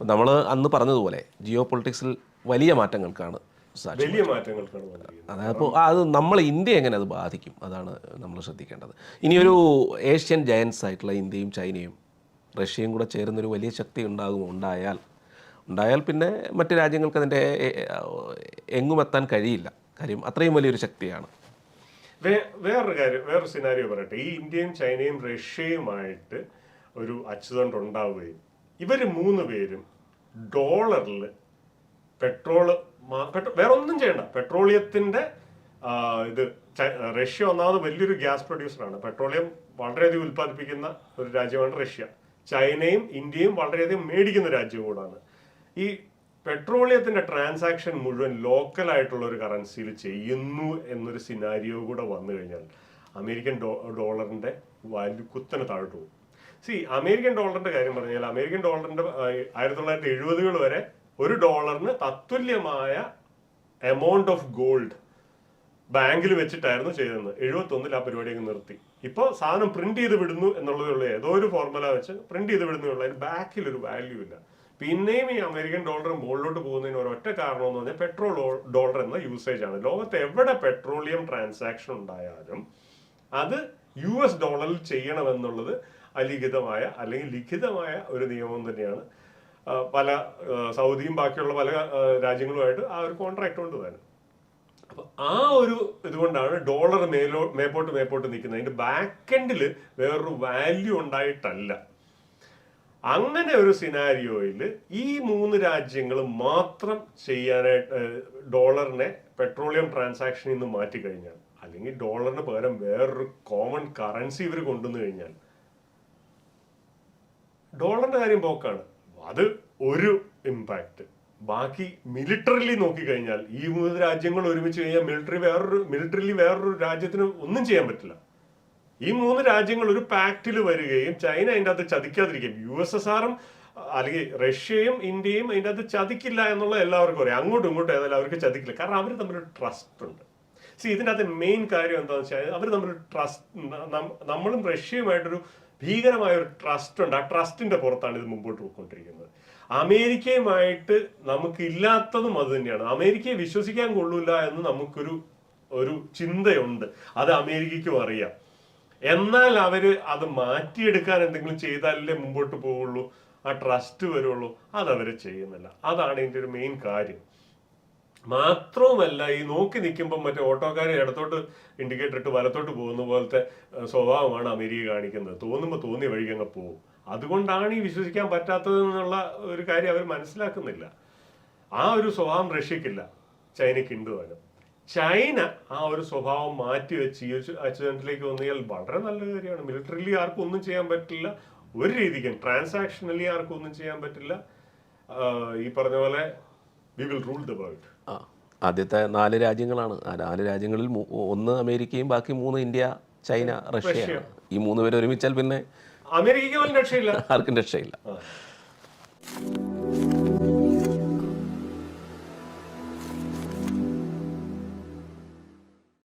അപ്പം നമ്മൾ അന്ന് പറഞ്ഞതുപോലെ ജിയോ പൊളിറ്റിക്സിൽ വലിയ മാറ്റങ്ങൾക്കാണ് വലിയ മാറ്റങ്ങൾക്കാണ് അതപ്പോൾ അത് നമ്മൾ ഇന്ത്യ എങ്ങനെ അത് ബാധിക്കും? അതാണ് നമ്മൾ ശ്രദ്ധിക്കേണ്ടത്. ഇനിയൊരു ഏഷ്യൻ ജയൻസ് ആയിട്ടുള്ള ഇന്ത്യയും ചൈനയും റഷ്യയും കൂടെ ചേരുന്നൊരു വലിയ ശക്തി ഉണ്ടാകും ഉണ്ടായാൽ ഉണ്ടായാൽ പിന്നെ മറ്റു രാജ്യങ്ങൾക്ക് അതിന്റെ എങ്ങുമെത്താൻ കഴിയില്ല. കാര്യം അത്രയും വലിയൊരു ശക്തിയാണ്. വേറൊരു കാര്യം വേറൊരു സിനാരിയോ പറയട്ടെ. ഈ ഇന്ത്യയും ചൈനയും റഷ്യയുമായിട്ട് ഒരു അച്ചുതണ്ട് ഉണ്ടാവുകയും ഇവർ മൂന്ന് പേരും ഡോളറിൽ പെട്രോൾ പെട്രോ- വേറെ ഒന്നും ചെയ്യണ്ട. പെട്രോളിയത്തിന്റെ ഇത് റഷ്യ ഒന്നാമത് വലിയൊരു ഗ്യാസ് പ്രൊഡ്യൂസറാണ്. പെട്രോളിയം വളരെയധികം ഉൽപ്പാദിപ്പിക്കുന്ന ഒരു രാജ്യമാണ് റഷ്യ. ചൈനയും ഇന്ത്യയും വളരെയധികം മേടിക്കുന്ന രാജ്യവും കൂടാണ് ഈ പെട്രോളിയത്തിന്റെ ട്രാൻസാക്ഷൻ മുഴുവൻ ലോക്കലായിട്ടുള്ള ഒരു കറൻസിയിൽ ചെയ്യുന്നു എന്നൊരു സിനാരിയോ കൂടെ വന്നു കഴിഞ്ഞാൽ അമേരിക്കൻ ഡോ ഡോളറിന്റെ വാല്യൂ കുത്തനെ താഴോട്ട് പോകും. സി അമേരിക്കൻ ഡോളറിന്റെ കാര്യം പറഞ്ഞാൽ അമേരിക്കൻ ഡോളറിന്റെ ആയിരത്തി തൊള്ളായിരത്തി എഴുപതുകൾ വരെ ഒരു ഡോളറിന് തത്തുല്യമായ എമൗണ്ട് ഓഫ് ഗോൾഡ് ബാങ്കിൽ വെച്ചിട്ടായിരുന്നു ചെയ്തത്. എഴുപത്തി ഒന്നിൽ ആ പരിപാടിയൊക്കെ നിർത്തി. ഇപ്പോൾ സാധനം പ്രിന്റ് ചെയ്ത് വിടുന്നു എന്നുള്ളതേ ഉള്ളൂ ഏതോ ഒരു ഫോർമുല വെച്ച് പ്രിന്റ് ചെയ്ത് വിടുന്നേ ഉള്ളൂ അതിന് ബാക്കിൽ ഒരു വാല്യൂ ഇല്ല. പിന്നെയും ഈ അമേരിക്കൻ ഡോളർ മുകളിലോട്ട് പോകുന്നതിന് ഒരൊറ്റ കാരണം എന്ന് പറഞ്ഞാൽ പെട്രോൾ ഡോളർ എന്ന യൂസേജ് ആണ്. ലോകത്ത് എവിടെ പെട്രോളിയം ട്രാൻസാക്ഷൻ ഉണ്ടായാലും അത് യു എസ് ഡോളറിൽ ചെയ്യണമെന്നുള്ളത് അലിഖിതമായ അല്ലെങ്കിൽ ലിഖിതമായ ഒരു നിയമം തന്നെയാണ്. പല സൗദിയും ബാക്കിയുള്ള പല രാജ്യങ്ങളുമായിട്ട് ആ ഒരു കോൺട്രാക്ട് ഉണ്ട് തന്നെ അപ്പൊ ആ ഒരു ഇതുകൊണ്ടാണ് ഡോളർ മേലോ മേപ്പോട്ട് മേപ്പോട്ട് നിൽക്കുന്നത്. അതിന്റെ ബാക്ക് എൻഡിൽ വേറൊരു വാല്യൂ ഉണ്ടായിട്ടല്ല. അങ്ങനെ ഒരു സിനാരിയോയിൽ ഈ മൂന്ന് രാജ്യങ്ങൾ മാത്രം ചെയ്യാനായിട്ട് ഡോളറിനെ പെട്രോളിയം ട്രാൻസാക്ഷനിൽ നിന്ന് മാറ്റി കഴിഞ്ഞാൽ അല്ലെങ്കിൽ ഡോളറിന് പകരം വേറൊരു കോമൺ കറൻസി ഇവർ കൊണ്ടുവന്നു കഴിഞ്ഞാൽ ഡോളറിന്റെ കാര്യം പോക്കാണ് അത് ഒരു ഇമ്പാക്ട് ബാക്കി മിലിറ്ററിലി നോക്കിക്കഴിഞ്ഞാൽ ഈ മൂന്ന് രാജ്യങ്ങൾ ഒരുമിച്ച് കഴിഞ്ഞാൽ മിലിറ്ററി വേറൊരു മിലിറ്ററിലി വേറൊരു രാജ്യത്തിന് ഒന്നും ചെയ്യാൻ പറ്റില്ല. ഈ മൂന്ന് രാജ്യങ്ങൾ ഒരു പാക്റ്റിൽ വരികയും ചൈന അതിന്റെ അകത്ത് ചതിക്കാതിരിക്കും യു എസ് എസ് ആറും അല്ലെങ്കിൽ റഷ്യയും ഇന്ത്യയും അതിന്റെ അകത്ത് ചതിക്കില്ല എന്നുള്ള എല്ലാവർക്കും അറിയാം. അങ്ങോട്ടും ഇങ്ങോട്ടും ഏതായാലും അവർക്ക് ചതിക്കില്ല. കാരണം അവർ തമ്മിൽ ട്രസ്റ്റ് ഉണ്ട്. സി ഇതിന്റെ അകത്ത് മെയിൻ കാര്യം എന്താണെന്ന് വെച്ചാൽ അവർ തമ്മിൽ ട്രസ്റ്റ് നമ്മളും റഷ്യയുമായിട്ടൊരു ഭീകരമായ ഒരു ട്രസ്റ്റ് ഉണ്ട്. ആ ട്രസ്റ്റിന്റെ പുറത്താണ് ഇത് മുമ്പോട്ട് പോയിക്കൊണ്ടിരിക്കുന്നത്. അമേരിക്കയുമായിട്ട് നമുക്ക് ഇല്ലാത്തതും അത് തന്നെയാണ്. അമേരിക്കയെ വിശ്വസിക്കാൻ കൊള്ളൂല എന്ന് നമുക്കൊരു ഒരു ചിന്തയുണ്ട്. അത് അമേരിക്കയ്ക്കും അറിയാം. എന്നാൽ അവർ അത് മാറ്റിയെടുക്കാൻ എന്തെങ്കിലും ചെയ്താലല്ലേ മുമ്പോട്ട് പോവുള്ളൂ? ആ ട്രസ്റ്റ് വരുള്ളൂ. അത് അവർ ചെയ്യുന്നില്ല. അതാണ് ഇതിന്റെ ഒരു മെയിൻ കാര്യം. മാത്രവുമല്ല ഈ നോക്കി നിൽക്കുമ്പോൾ മറ്റേ ഓട്ടോക്കാർ ഇടത്തോട്ട് ഇൻഡിക്കേറ്റർ ഇട്ട് വലത്തോട്ട് പോകുന്ന പോലത്തെ സ്വഭാവമാണ് അമേരിക്ക കാണിക്കുന്നത്. തോന്നുമ്പോൾ തോന്നിയ വഴിക്ക് അങ്ങ് പോകും. അതുകൊണ്ടാണ് ഈ വിശ്വസിക്കാൻ പറ്റാത്തത് എന്നുള്ള ഒരു കാര്യം അവർ മനസ്സിലാക്കുന്നില്ല. ആ ഒരു സ്വഭാവം റഷ്യക്കില്ല ചൈനയ്ക്ക് ഉണ്ട് ചൈന ആ ഒരു സ്വഭാവം മാറ്റി വെച്ച് ഈ ഒരു അച്ചുതണ്ടിലേക്ക് വന്നാൽ വളരെ നല്ല കാര്യമാണ്. മിലിറ്ററിലി ആർക്കും ഒന്നും ചെയ്യാൻ പറ്റില്ല. ഒരു രീതിക്കും ട്രാൻസാക്ഷനലി ആർക്കും ഒന്നും ചെയ്യാൻ പറ്റില്ല. ഈ പറഞ്ഞ പോലെ ആദ്യത്തെ നാല് രാജ്യങ്ങളാണ്. ആ നാല് രാജ്യങ്ങളിൽ ഒന്ന് അമേരിക്കയും ബാക്കി മൂന്ന് ഇന്ത്യ ചൈന റഷ്യ ഈ മൂന്ന് പേര് ഒരുമിച്ചാൽ പിന്നെ അമേരിക്കയ്ക്ക് ആർക്കും രക്ഷയില്ല.